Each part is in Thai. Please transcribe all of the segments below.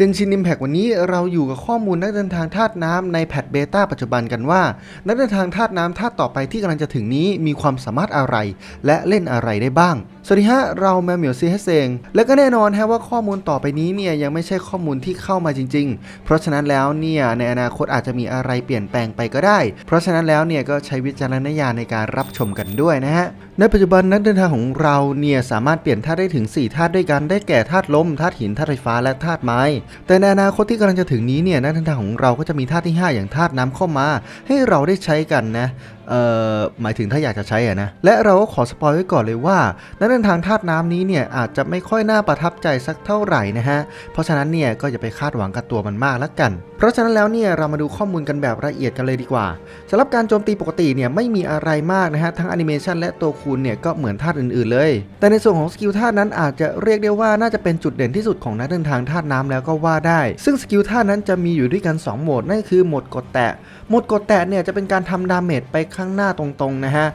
เจนชินิมเพกวันนี้เราอยู่กับข้อมูลนักเดินทางธาตุน้ำในแพทเบต้าปัจจุบันกันว่า นักเดินทางธาตุน้ำธาตุต่อไปที่กำลังจะถึงนี้มีความสามารถอะไร และเล่นอะไรได้บ้าง สวัสดีฮะ เราแมวเหมียวซีเฮเซงและก็แน่นอนฮะว่าข้อมูลต่อไปนี้เนี่ยยังไม่ใช่ข้อมูลที่เข้ามาจริง ๆ เพราะฉะนั้นแล้วเนี่ยในอนาคตอาจจะมีอะไรเปลี่ยนแปลงไปก็ได้ เพราะฉะนั้นแล้วเนี่ยก็ใช้วิจารณญาณในการรับชมกันด้วยนะฮะในปัจจุบันนักเดินทางของเราเนี่ยสามารถเปลี่ยนธาตุได้ถึง 4 ธาตุด้วยกันได้แก่ธาตุลมธาตุหินธาตุไฟฟ้าและธาตุไม้ แต่ในอนาคตที่กำลังจะถึงนี้เนี่ยนักเดินทางของเราก็จะมีธาตุที่ 5 อย่างธาตุน้ำเข้ามา ให้เราได้ใช้กันนะ เอ่อหมายถึงถ้าอยากจะใช้อะนะ และเราก็ขอสปอยไว้ก่อนเลยว่านักเดินทางธาตุน้ำนี้เนี่ยอาจจะไม่ค่อยน่าประทับใจสักเท่าไหร่นะฮะ เพราะฉะนั้นเนี่ยก็อย่าไปคาดหวังกับตัวมันมากแล้วกัน เพราะฉะนั้นแล้วเนี่ยเรามาดูข้อมูลกันแบบละเอียดกันเลยดีกว่าสำหรับการโจมตีปกติเนี่ยไม่มีอะไรมากนะฮะทั้งแอนิเมชันและตัวคูณเนี่ยก็เหมือนธาตุอื่นๆเลย แต่ในส่วนของสกิลธาตุนั้นอาจจะเรียกได้ว่าน่าจะเป็นจุดเด่นที่สุดของนักเดินทางธาตุน้ำแล้วก็ว่าได้ ซึ่งสกิลธาตุนั้นจะมีอยู่ด้วยกัน2โหมดนั่นคือโหมดกดแตะโหมดกดแตะเนี่ยจะเป็นการทำดาเมจไปข้างหน้าตรงๆนะฮะ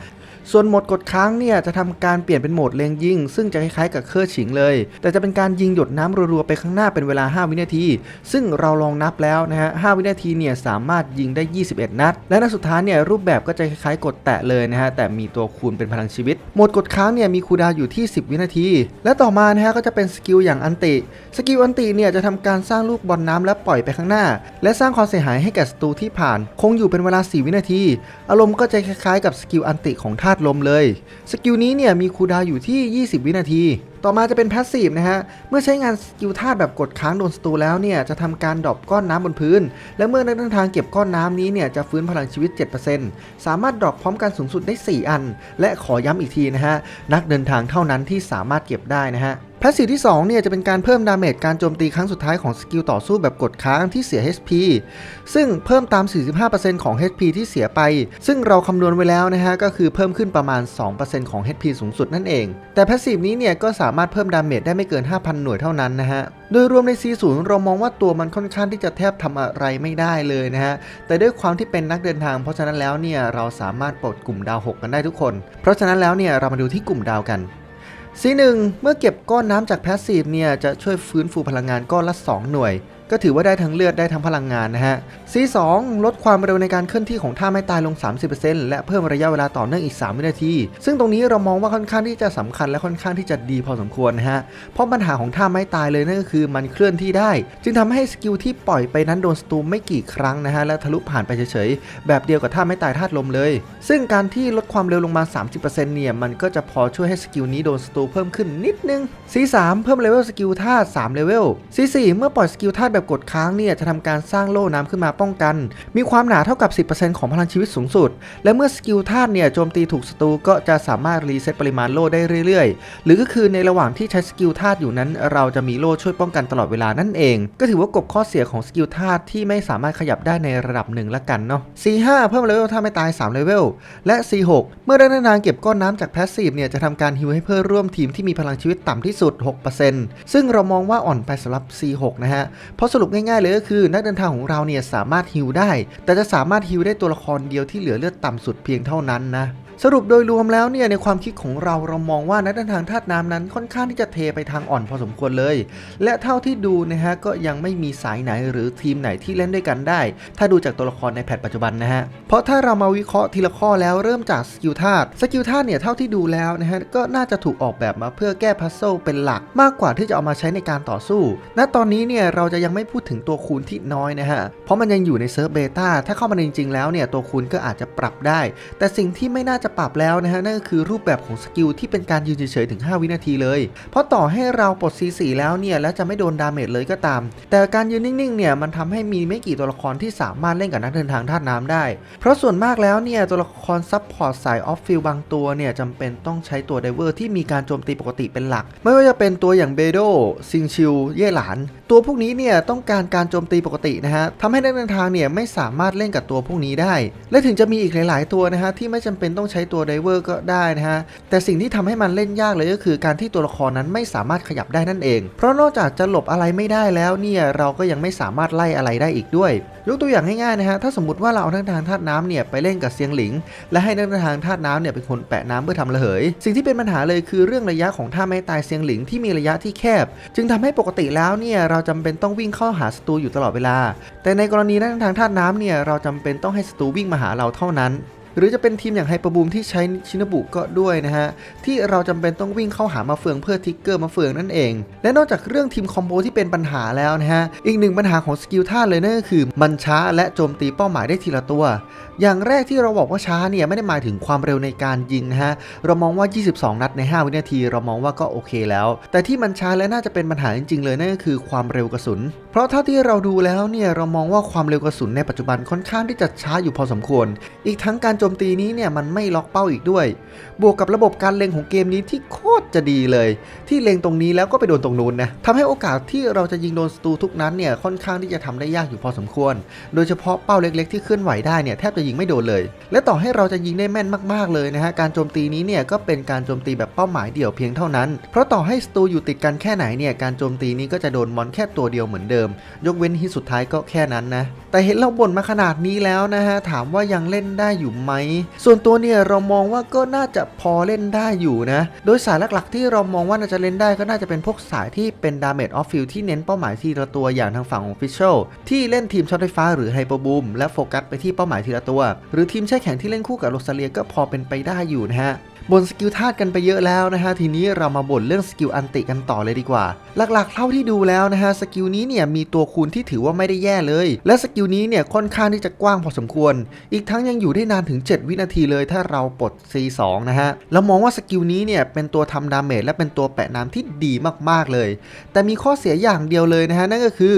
ส่วนโหมดกดค้างเนี่ยจะทำการเปลี่ยนเป็นโหมดเลงยิง ซึ่งจะคล้ายๆกับเครื่อฉิงเลย แต่จะเป็นการยิงหยดน้ำรัวๆไปข้างหน้าเป็นเวลา 5 วินาที ซึ่งเราลองนับแล้วนะฮะ 5 วินาทีเนี่ยสามารถยิงได้ 21 นัด และนัดสุดท้ายเนี่ยรูปแบบก็จะคล้ายๆกดแตะเลยนะฮะ แต่มีตัวคูณเป็นพลังชีวิต โหมดกดค้างเนี่ยมีคูดาวอยู่ที่ 10 วินาที และต่อมานะฮะก็จะเป็นสกิลอย่างอันติ สกิลอันติเนี่ยจะทำการสร้างลูกบอลน้ำและปล่อยไปข้างหน้า และสร้างความเสียหายให้แก่ศัตรูที่ผ่าน คงอยู่เป็นเวลา 4 วินาที อารมณ์ก็จะคล้ายๆ กับสกิลอันติของธาตุลมเลย สกิลนี้เนี่ยมีคูลดาวอยู่ที่ 20 วินาที ต่อมาจะเป็นพาสซีฟนะฮะ เมื่อใช้งานสกิลธาตุแบบกดค้างโดนศัตรูแล้วเนี่ยจะทำการดรอปก้อนน้ำบนพื้น และเมื่อนักเดินทางเก็บก้อนน้ำนี้เนี่ยจะฟื้นพลังชีวิต 7%สามารถดรอปพร้อมกันสูงสุดได้ 4 อัน และขอย้ำอีกทีนะฮะนักเดินทางเท่านั้นที่สามารถเก็บได้นะฮะ แพสซีฟที่2เนี่ยจะเป็นการเพิ่มดาเมจการโจมตีครั้งสุดท้ายของสกิลต่อสู้แบบกดค้างที่เสีย HP ซึ่งเพิ่มตาม 45%ของ HP ที่เสียไป ซึ่งเราคำนวณไว้แล้วนะฮะก็คือเพิ่มขึ้นประมาณ 2%ของ HP สูงสุดนั่นเอง แต่แพสซีฟนี้เนี่ยก็สามารถเพิ่มดาเมจได้ไม่เกิน 5,000 หน่วยเท่านั้นนะฮะโดยรวมใน C0 เรามองว่าตัวมันค่อนข้างที่จะแทบทำอะไรไม่ได้เลยนะฮะ แต่ด้วยความที่เป็นนักเดินทาง เพราะฉะนั้นแล้วเนี่ยเราสามารถปลดกลุ่มดาว 6 กันได้ทุกคน เพราะฉะนั้นแล้วเนี่ยเรามาดูที่กลุ่มดาวกัน C1 เมื่อเก็บก้อนน้ำจากแพสซีฟเนี่ยจะช่วยฟื้นฟูพลังงานก้อนละ 2 หน่วย ก็ถือว่าได้ทั้งเลือดได้ทั้งพลังงานนะฮะ C2 ลดความเร็วในการเคลื่อนที่ของท่าไม้ตายลง 30%และเพิ่มระยะเวลาต่อเนื่องอีก 3 วินาที ซึ่งตรงนี้เรามองว่าค่อนข้างที่จะสำคัญและค่อนข้างที่จะดีพอสมควรนะฮะ เพราะปัญหาของท่าไม้ตายเลยนั่นก็คือมันเคลื่อนที่ได้ จึงทำให้สกิลที่ปล่อยไปนั้นโดนสตูมไม่กี่ครั้งนะฮะและทะลุผ่านไปเฉยๆ แบบเดียวกับท่าไม้ตายธาตุลมเลย ซึ่งการที่ลดความเร็วลงมา 30%เนี่ยมันก็จะพอช่วยให้สกิลนี้โดนสตูเพิ่มขึ้นนิดนึง C3 เพิ่มเลเวลสกิลธาตุ3เลเวล C4 เมื่อปล่อยสกิลธาตุแบบกดค้างเนี่ยจะทำการสร้างโล่น้ำขึ้นมาป้องกัน มีความหนาเท่ากับ 10%ของพลังชีวิตสูงสุด และเมื่อสกิลธาตุเนี่ยโจมตีถูกศัตรูก็จะสามารถรีเซ็ตปริมาณโล่ได้เรื่อยๆ หรือก็คือในระหว่างที่ใช้สกิลธาตุอยู่นั้น เราจะมีโล่ช่วยป้องกันตลอดเวลานั่นเอง ก็ถือว่ากบข้อเสียของสกิลธาตุที่ไม่สามารถขยับได้ในระดับหนึ่งละกันเนาะ C5 เพิ่มเลเวลถ้าไม่ตาย3เลเวลและ C6 เมื่อได้นานเก็บก้อนน้ำจากแพสซีฟเนี่ยจะทำการฮิวให้เพื่อนร่วมทีมที่มีพลังชีวิตต่ำที่สุด 6%ซึ่งเรามองว่าอ่อนไปสำหรับ C6 นะฮะเพราะสรุปง่ายๆเลยก็คือ นักเดินทางของเราเนี่ยสามารถฮิวได้ แต่จะสามารถฮิวได้ตัวละครเดียวที่เหลือเลือดต่ำสุดเพียงเท่านั้นนะ สรุปโดยรวมแล้วเนี่ยในความคิดของเราเรามองว่านักเดินทางธาตุน้ำนั้นค่อนข้างที่จะเทไปทางอ่อนพอสมควรเลย และเท่าที่ดูนะฮะก็ยังไม่มีสายไหนหรือทีมไหนที่เล่นด้วยกันได้ ถ้าดูจากตัวละครในแพทปัจจุบันนะฮะเพราะถ้าเรามาวิเคราะห์ทีละข้อแล้วเริ่มจากสกิลธาตุสกิลธาตุเนี่ยเท่าที่ดูแล้วนะฮะก็น่าจะถูกออกแบบมาเพื่อแก้พัซเซิลเป็นหลักมากกว่าที่จะเอามาใช้ในการต่อสู้ ณตอนนี้เนี่ยเราจะยังไม่พูดถึงตัวคูณที่น้อยนะฮะเพราะมันยังอยู่ในเซิร์ฟเบต้าถ้าเข้ามาจริงๆแล้วเนี่ยตัวคูณก็อาจจะปรับได้ แต่สิ่งที่ไม่น่าจะปรับแล้วนะฮะนั่นก็คือรูปแบบของสกิลที่เป็นการยืนเฉยๆถึง 5 วินาทีเลย เพราะต่อให้เราปลด C4 แล้วเนี่ยแล้วจะไม่โดนดาเมจเลยก็ตาม แต่การยืนนิ่งๆเนี่ยมันทำให้มีไม่กี่ตัวละครที่สามารถเล่นกับนักเดินทางธาตุน้ำได้ เพราะส่วนมากแล้วเนี่ยตัวละครซับพอร์ตสายออฟฟิลบางตัวเนี่ยจำเป็นต้องใช้ตัวไดเวอร์ที่มีการโจมตีปกติเป็นหลัก ไม่ว่าจะเป็นตัวอย่างเบโดซิงชิลเย่หลาน ตัวพวกนี้เนี่ยต้องการการโจมตีปกตินะฮะทำให้นักเดินทางเนี่ยไม่สามารถเล่นกับตัวพวกนี้ได้ และถึงจะมีอีกหลาย ๆ ตัวนะฮะที่ไม่จำเป็นต้องใช้ตัวไดเวอร์ก็ได้นะฮะ แต่สิ่งที่ทำให้มันเล่นยากเลยก็คือการที่ตัวละครนั้นไม่สามารถขยับได้นั่นเอง เพราะนอกจากจะหลบอะไรไม่ได้แล้วเนี่ยเราก็ยังไม่สามารถไล่อะไรได้อีกด้วย ยกตัวอย่างง่ายๆนะฮะ ถ้าสมมติว่าเราเอานักทางธาตุน้ำเนี่ยไปเล่นกับเซียงหลิง และให้นักทางธาตุน้ำเนี่ยเป็นคนแปะน้ำเพื่อทำระเหย สิ่งที่เป็นปัญหาเลยคือเรื่องระยะของท่าไม้ตายเซียงหลิงที่มีระยะที่แคบ จึงทำให้ปกติแล้วเนี่ยเราจำเป็นต้องวิ่งเข้าหาศัตรูอยู่ตลอดเวลา แต่ในกรณีนักทางธาตุน้ำเนี่ยเราจำเป็นต้องให้ศัตรูวิ่งมาหาเราเท่านั้น หรือจะเป็นทีมอย่างไฮเปอร์บูมที่ใช้ชินบุก็ด้วยนะฮะ ที่เราจำเป็นต้องวิ่งเข้าหามาเฟืองเพื่อทิกเกอร์มาเฟืองนั่นเอง และนอกจากเรื่องทีมคอมโบที่เป็นปัญหาแล้วนะฮะ อีกหนึ่งปัญหาของสกิลท่าเลยนั่นก็คือมันช้าและโจมตีเป้าหมายได้ทีละตัว อย่างแรกที่เราบอกว่าช้าเนี่ยไม่ได้หมายถึงความเร็วในการยิงนะฮะ เรามองว่า 22 นัดใน 5 วินาที เรามองว่าก็โอเคแล้ว แต่ที่มันช้าและน่าจะเป็นปัญหาจริงๆเลยนั่นก็คือความเร็วกระสุน เพราะเท่าที่เราดูแล้วเนี่ยเรามองว่าความเร็วกระสุนในปัจจุบันค่อนข้างที่จะช้าอยู่พอสมควร อีกทั้งการโจมตีนี้เนี่ยมันไม่ล็อกเป้าอีกด้วย บวกกับระบบการเล็งของเกมนี้ที่โคตรจะดีเลย ที่เล็งตรงนี้แล้วก็ไปโดนตรงนู้นนะทำให้โอกาสที่เราจะยิงโดนศัตรูทุกนัดเนี่ยค่อนข้างที่จะทำได้ยากอยู่พอสมควร โดยเฉพาะเป้าเล็ก ๆ ที่เคลื่อนไหวได้เนี่ยแทบจะยิงไม่โดนเลย และต่อให้เราจะยิงได้แม่นมากๆเลยนะฮะการโจมตีนี้เนี่ยก็เป็นการโจมตีแบบเป้าหมายเดี่ยวเพียงเท่านั้น เพราะต่อให้ศัตรูอยู่ติดกันแค่ไหนเนี่ยการโจมตีนี้ก็จะโดนมอนแค่ตัวเดียวเหมือนเดิม ยกเว้นที่สุดท้ายก็แค่นั้นนะ แต่เห็นเราบ่นมาขนาดนี้แล้วนะฮะ ถามว่ายังเล่นได้อยู่ไหม ส่วนตัวเนี่ยเรามองว่าก็น่าจะพอเล่นได้อยู่นะ โดยสายหลักๆที่เรามองว่าน่าจะเล่นได้ก็น่าจะเป็นพวกสายที่เป็น damage off field ที่เน้นเป้าหมายทีละตัวอย่างทางฝั่งของ Official ที่เล่นทีมช็อตไฟฟ้าหรือไฮเปอร์บูมและโฟกัสไปที่เป้าหมายทีละตัว หรือทีมแช่แข็งที่เล่นคู่กับโรซาเลียก็พอเป็นไปได้อยู่นะฮะ บนสกิลธาตุกันไปเยอะแล้วนะฮะทีนี้เรามาบ่นเรื่องสกิลอันติกันต่อเลยดีกว่า หลักๆเท่าที่ดูแล้วนะฮะสกิลนี้เนี่ยมีตัวคูณที่ถือว่าไม่ได้แย่เลย และสกิลนี้เนี่ยค่อนข้างที่จะกว้างพอสมควร อีกทั้งยังอยู่ได้นานถึง 7 วินาทีเลยถ้าเราปลด C2 นะฮะแล้วมองว่าสกิลนี้เนี่ยเป็นตัวทำดาเมจและเป็นตัวแปะน้ำที่ดีมากๆเลย แต่มีข้อเสียอย่างเดียวเลยนะฮะนั่นก็คือ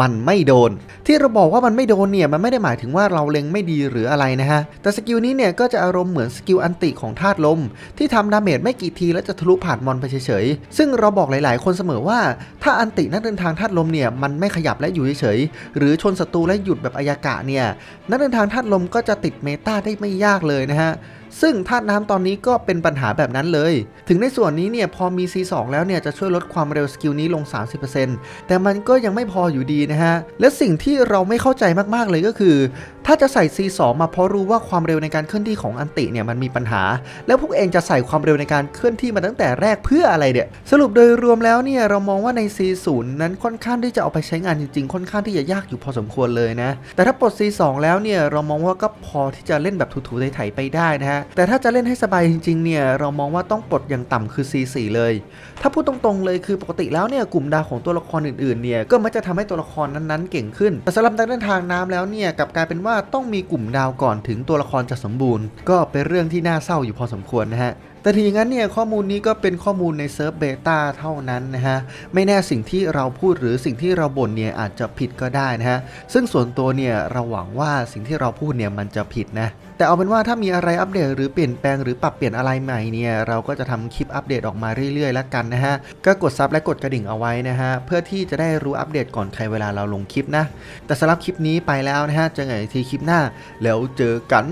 มันไม่โดน ที่เราบอกว่ามันไม่โดนเนี่ยมันไม่ได้หมายถึงว่าเราเล็งไม่ดีหรืออะไรนะฮะแต่สกิลนี้เนี่ยก็จะอารมณ์เหมือนสกิลอันติของธาตุลมที่ทำดาเมจไม่กี่ทีแล้วจะทะลุผ่านมอนไปเฉยๆ ซึ่งเราบอกหลายๆ คนเสมอว่า ถ้าอันตินักเดินทางธาตุลมเนี่ยมันไม่ขยับและอยู่เฉยๆ หรือชนศัตรูและหยุดแบบอายากะเนี่ยนักเดินทางธาตุลมก็จะติดเมตาได้ไม่ยากเลยนะฮะซึ่งธาตุน้ำตอนนี้ก็เป็นปัญหาแบบนั้นเลย ถึงในส่วนนี้เนี่ยพอมี C2 แล้วเนี่ยจะช่วยลดความเร็วสกิลนี้ลง 30%แต่มันก็ยังไม่พออยู่ดีนะฮะ และสิ่งที่เราไม่เข้าใจมากๆเลยก็คือ ถ้าจะใส่ C2 มาเพราะรู้ว่าความเร็วในการเคลื่อนที่ของอันติเนี่ยมันมีปัญหา แล้วพวกเองจะใส่ความเร็วในการเคลื่อนที่มาตั้งแต่แรกเพื่ออะไรเนี่ยสรุปโดยรวมแล้วเนี่ยเรามองว่าใน C0 นั้นค่อนข้างที่จะเอาไปใช้งานจริงๆ ค่อนข้างที่จะยากอยู่พอสมควรเลยนะแต่ถ้าปลด C2 แล้วเนี่ยเรามองว่าก็พอที่จะเล่นแบบถูๆไถๆไปได้นะฮะแต่ถ้าจะเล่นให้สบายจริงๆ เนี่ย เรามองว่าต้องปลดอย่างต่ำคือ C4 เลย ถ้าพูดตรงๆ เลยคือปกติแล้วเนี่ยกลุ่มดาวของตัวละครอื่นๆ เนี่ย ก็มักจะทำให้ตัวละครนั้นๆ เก่งขึ้น แต่สำหรับเดินทางน้ำแล้วเนี่ยกลับกลายเป็นว่าต้องมีกลุ่มดาวก่อนถึงตัวละครจะสมบูรณ์ ก็เป็นเรื่องที่น่าเศร้าอยู่พอสมควรนะฮะแต่ทีงั้นเนี่ยข้อมูลนี้ก็เป็นข้อมูลในเซิร์ฟเบต้าเท่านั้นนะฮะ ไม่แน่สิ่งที่เราพูดหรือสิ่งที่เราบ่นเนี่ยอาจจะผิดก็ได้นะฮะ ซึ่งส่วนตัวเนี่ยเราหวังว่าสิ่งที่เราพูดเนี่ยมันจะผิดนะ แต่เอาเป็นว่าถ้ามีอะไรอัปเดตหรือเปลี่ยนแปลงหรือปรับเปลี่ยนอะไรใหม่เนี่ยเราก็จะทำคลิปอัปเดตออกมาเรื่อยๆแล้วกันนะฮะก็กดซับและกดกระดิ่งเอาไว้นะฮะเพื่อที่จะได้รู้อัปเดตก่อนใครเวลาเราลงคลิปนะแต่สำหรับคลิปนี้ไปแล้วนะฮะเจอกันอีกทีคลิปหน้าแล้วเจอกัน